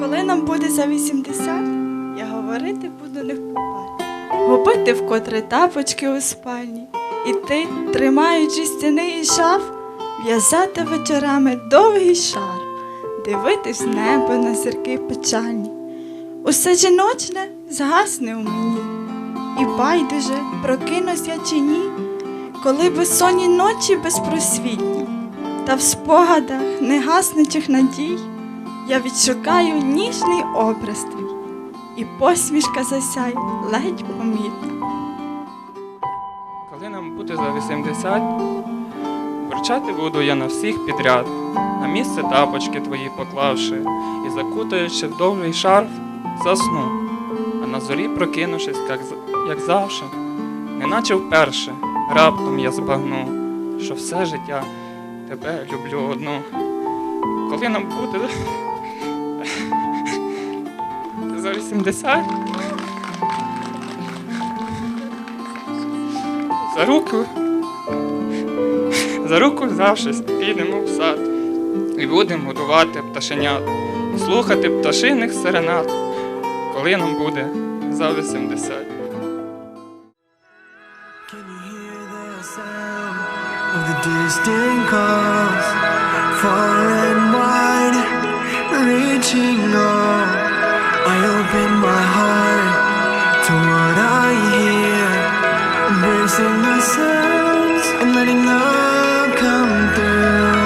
Коли нам буде за 80, я говорити буду не впопад. Губити вкотре тапочки у спальні, і ти, тримаючи стіни і шаф, в'язати вечорами довгий шар, дивитись небо на зірки печальні. Усе жіночне згасне у мені, і байдуже, прокинусь я чи ні, коли безсонні ночі безпросвітні, та в спогадах негасничих надій я відшукаю ніжний образ твій, і посмішка засяй ледь помітно. Коли нам буде за 80, бурчати буду я на всіх підряд, на місце тапочки твої поклавши, і закутаючи в довгий шарф, засну, а на зорі прокинувшись, як, як завше, неначе вперше, раптом я збагну, що все життя тебе люблю одну. Коли нам буде за 80, за руку за руку взявшись, підемо в сад і будемо годувати пташенят, слухати пташиних серенад, коли нам буде за 80. Can you hear the sound of the distant calls, far and wide, reaching on? Embracing the sounds and letting love come through.